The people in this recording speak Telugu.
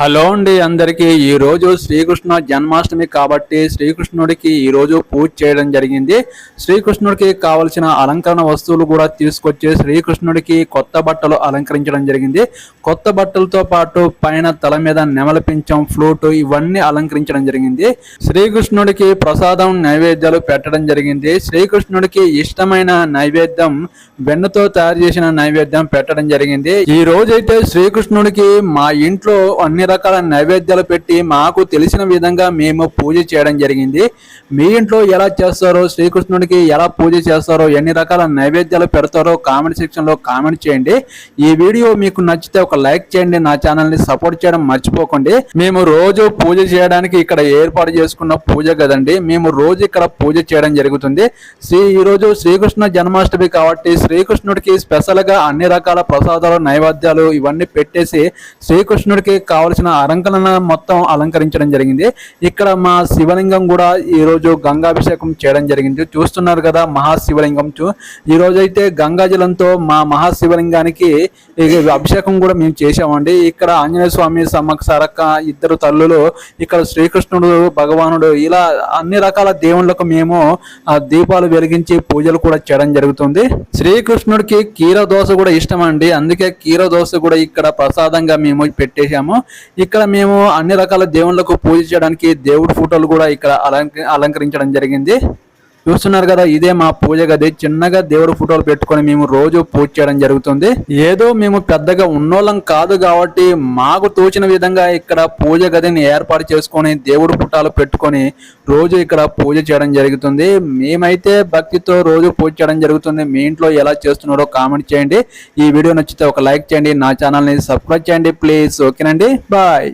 హలో అండి అందరికీ. ఈరోజు శ్రీకృష్ణ జన్మాష్టమి కాబట్టి శ్రీకృష్ణుడికి ఈ రోజు పూజ చేయడం జరిగింది. శ్రీకృష్ణుడికి కావలసిన అలంకరణ వస్తువులు కూడా తీసుకొచ్చి శ్రీకృష్ణుడికి కొత్త బట్టలు అలంకరించడం జరిగింది. కొత్త బట్టలతో పాటు పైన తల మీద నెమలపించం ఫ్లూట్ ఇవన్నీ అలంకరించడం జరిగింది. శ్రీకృష్ణుడికి ప్రసాదం నైవేద్యాలు పెట్టడం జరిగింది. శ్రీకృష్ణుడికి ఇష్టమైన నైవేద్యం వెన్నతో తయారు చేసిన నైవేద్యం పెట్టడం జరిగింది. ఈ రోజైతే శ్రీకృష్ణుడికి మా ఇంట్లో అన్ని రకరకాల నైవేద్యాలు పెట్టి మాకు తెలిసిన విధంగా మేము పూజ చేయడం జరిగింది. మీ ఇంట్లో ఎలా చేస్తారో శ్రీకృష్ణుడికి ఎలా పూజ చేస్తారో ఎన్ని రకాల నైవేద్యాలు పెడతారో కామెంట్ సెక్షన్లో కామెంట్ చేయండి. ఈ వీడియో మీకు నచ్చితే ఒక లైక్ చేయండి నా ఛానల్ని సపోర్ట్ చేయడం మర్చిపోకండి. మేము రోజు పూజ చేయడానికి ఇక్కడ ఏర్పాటు చేసుకున్న పూజ కదండి. మేము రోజు ఇక్కడ పూజ చేయడం జరుగుతుంది. శ్రీ ఈరోజు శ్రీకృష్ణ జన్మాష్టమి కాబట్టి శ్రీకృష్ణుడికి స్పెషల్గా అన్ని రకాల ప్రసాదాలు నైవేద్యాలు ఇవన్నీ పెట్టేసి శ్రీకృష్ణుడికి కావలసిన అలంకరణ మొత్తం అలంకరించడం జరిగింది. ఇక్కడ మా శివలింగం కూడా ఈరోజు గంగాభిషేకం చేయడం జరిగింది. చూస్తున్నారు కదా మహాశివలింగం చూ ఈరోజైతే గంగాజలంతో మా మహాశివలింగానికి ఈ అభిషేకం కూడా మేము చేసామండి ఇక్కడ ఆంజనేయ స్వామి సమ్మక్క సరక్క ఇద్దరు తల్లులు ఇక్కడ శ్రీకృష్ణుడు భగవానుడు ఇలా అన్ని రకాల దేవుళ్ళకు మేము దీపాలు వెలిగించి పూజలు కూడా చేయడం జరుగుతుంది. శ్రీకృష్ణుడికి కీర దోశ కూడా ఇష్టం అండి అందుకే కీర దోశ కూడా ఇక్కడ ప్రసాదంగా మేము పెట్టేశాము. ఇక్కడ మేము అన్ని రకాల దేవుళ్ళకు పూజ చేయడానికి దేవుడి ఫోటోలు కూడా ఇక్కడ అలంక అలంకరించడం జరిగింది. చూస్తున్నారు కదా ఇదే మా పూజ గది. చిన్నగా దేవుడి ఫోటోలు పెట్టుకొని మేము రోజు పూజ చేయడం జరుగుతుంది. ఏదో మేము పెద్దగా ఉన్నోళ్ళం కాదు కాబట్టి మాకు తోచిన విధంగా ఇక్కడ పూజ గదిని ఏర్పాటు చేసుకొని దేవుడి ఫోటోలు పెట్టుకొని రోజు ఇక్కడ పూజ చేయడం జరుగుతుంది. మేమైతే భక్తితో రోజు పూజ చేయడం జరుగుతుంది. మీ ఇంట్లో ఎలా చేస్తున్నారో కామెంట్ చేయండి. ఈ వీడియో నచ్చితే ఒక లైక్ చేయండి. నా ఛానల్ని సబ్స్క్రైబ్ చేయండి ప్లీజ్. ఓకేనండి. బాయ్.